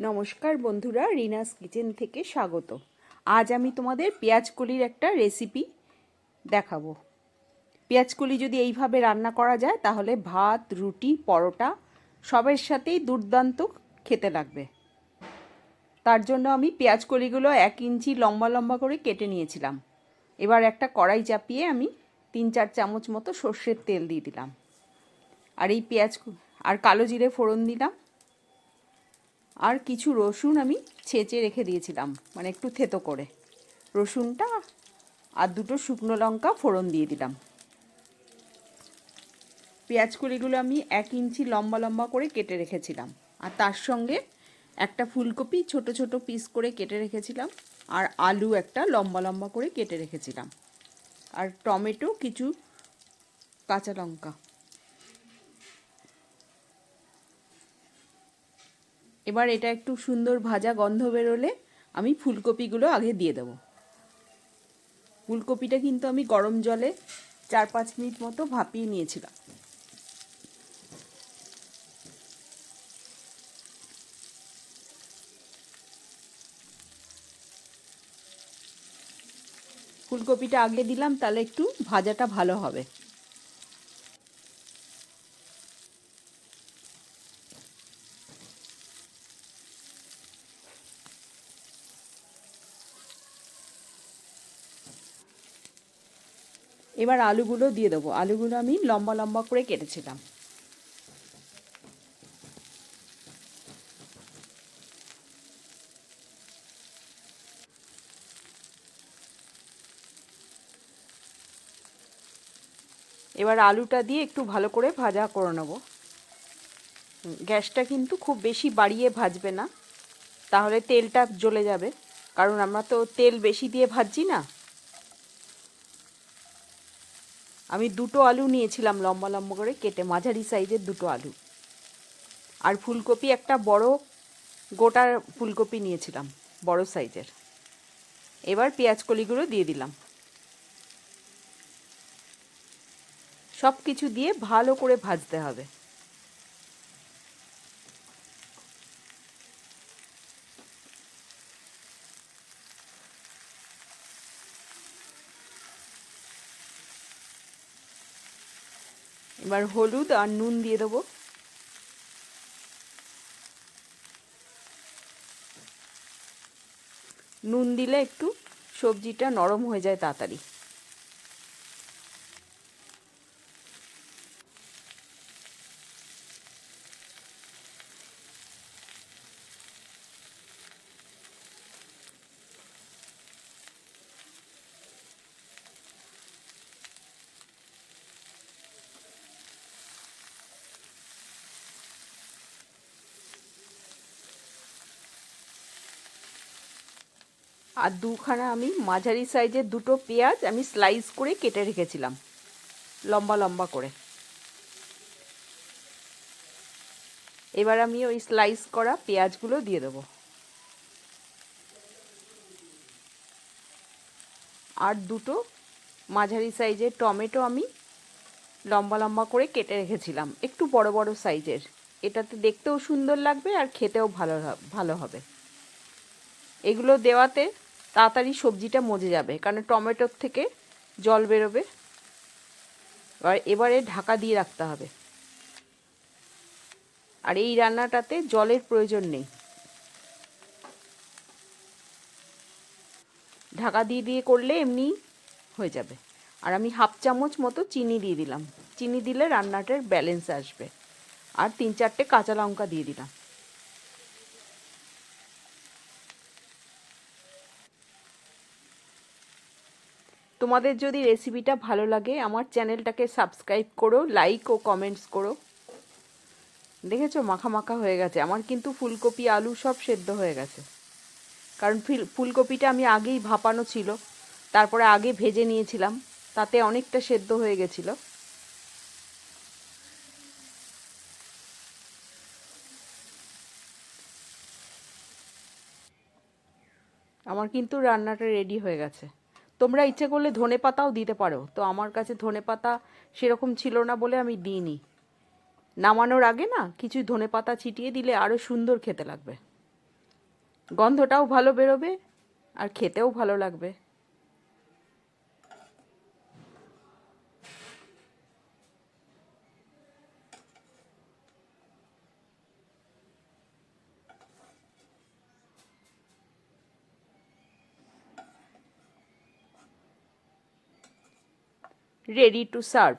নমস্কার বন্ধুরা, রিনাস কিচেন থেকে স্বাগত। আজ আমি তোমাদের পেঁয়াজকলির একটা রেসিপি দেখাবো। পেঁয়াজকলি যদি এইভাবে রান্না করা যায়, তাহলে ভাত, রুটি, পরোটা সবের সাথেই দুর্দান্ত খেতে লাগবে। তার জন্য আমি পেঁয়াজকলিগুলো এক ইঞ্চি লম্বা লম্বা করে কেটে নিয়েছিলাম। এবার একটা কড়াই চাপিয়ে আমি তিন চার চামচ মতো সর্ষের তেল দিয়ে দিলাম। আর এই পেঁয়াজ, আর কালো জিরে ফোড়ন দিলাম। আর কিছু রসুন আমি ছেঁচে রেখে দিয়েছিলাম মানে একটু থেতো করে। রসুনটা আর দুটো শুকনো লঙ্কা ফোড়ন দিয়ে দিলাম। পেঁয়াজ কলিগুলো আমি এক ইঞ্চি লম্বা লম্বা করে কেটে রেখেছিলাম। আর তার সঙ্গে একটা ফুলকপি ছোট ছোট পিস করে কেটে রেখেছিলাম, আর আলু একটা লম্বা লম্বা করে কেটে রেখেছিলাম। আর টমেটো, কিছু কাঁচা লঙ্কা। এবার এটা একটু সুন্দর ভাজা গন্ধ বেরোলে আমি ফুলকপিগুলো আগে দিয়ে দেবো। ফুলকপিটা কিন্তু আমি গরম জলে চার পাঁচ মিনিট মতো ভাপিয়ে নিয়েছিলাম। ফুলকপিটা আগে দিলাম, তাহলে একটু ভাজাটা ভালো হবে। এবার আলুগুলো দিয়ে দেবো। আলুগুলো আমি লম্বা লম্বা করে কেটেছিলাম। এবার আলুটা দিয়ে একটু ভালো করে ভাজা করে নেব। গ্যাসটা কিন্তু খুব বেশি বাড়িয়ে ভাজবে না। তাহলে তেলটা জ্বলে যাবে। কারণ আমরা তো তেল বেশি দিয়ে ভাজছি না। আমি দুটো আলু নিয়েছিলাম লম্বা লম্বা করে, কেটে মাঝারি সাইজের দুটো আলু। আর ফুলকপি, একটা বড় গোটা ফুলকপি নিয়েছিলাম, বড় সাইজের। এবার পেঁয়াজ কলিগুলো দিয়ে দিলাম। সব কিছু দিয়ে ভালো করে ভাজতে হবে। এবার হলুদ আর নুন দিয়ে দেবো। নুন দিলে একটু সবজিটা নরম হয়ে যায় তাড়াতাড়ি। আর দুখানা আমি মাঝারি সাইজের দুটো পেঁয়াজ আমি স্লাইস করে কেটে রেখেছিলাম। লম্বা লম্বা করে। এবার আমি ওই স্লাইস করা পেঁয়াজগুলো দিয়ে দেবো। আর দুটো মাঝারি সাইজের টমেটো আমি লম্বা লম্বা করে কেটে রেখেছিলাম। একটু বড় বড় সাইজের। এটাতে দেখতেও সুন্দর লাগবে আর খেতেও ভালো ভালো হবে। এগুলো দেওয়াতে তাড়াতাড়ি সবজিটা মজে যাবে, কারণ টমেটোর থেকে জল বেরোবে। আর এবারে ঢাকা দিয়ে রাখতে হবে। আর এই রান্নাটাতে জলের প্রয়োজন নেই। ঢাকা দিয়ে দিয়ে করলে এমনি হয়ে যাবে। আর আমি হাফ চামচ মতো চিনি দিয়ে দিলাম। চিনি দিলে রান্নাটার ব্যালেন্স আসবে। আর তিন চারটে কাঁচা লঙ্কা দিয়ে দিলাম। তোমাদের যদি রেসিপিটা ভালো লাগে, আমার চ্যানেলটাকে সাবস্ক্রাইব করো লাইক ও কমেন্টস করো। দেখেছ? মাখা মাখা হয়ে গেছে। আমার কিন্তু ফুলকপি, আলু সব সেদ্ধ হয়ে গেছে। কারণ ফুলকপিটা আমি আগেই ভাপানো ছিল। তারপরে আগে ভেজে নিয়েছিলাম। তাতে অনেকটা সেদ্ধ হয়ে গেছিল। আমার কিন্তু রান্নাটা রেডি হয়ে গেছে। তোমরা ইচ্ছে করলে ধনে পাতাও দিতে পারো। তো আমার কাছে ধনে পাতা সেরকম ছিল না বলে আমি দিইনি। নামানোর আগে না কিছু ধনে পাতা ছিটিয়ে দিলে আরও সুন্দর খেতে লাগবে। গন্ধটাও ভালো বেরোবে আর খেতেও ভালো লাগবে। Ready to serve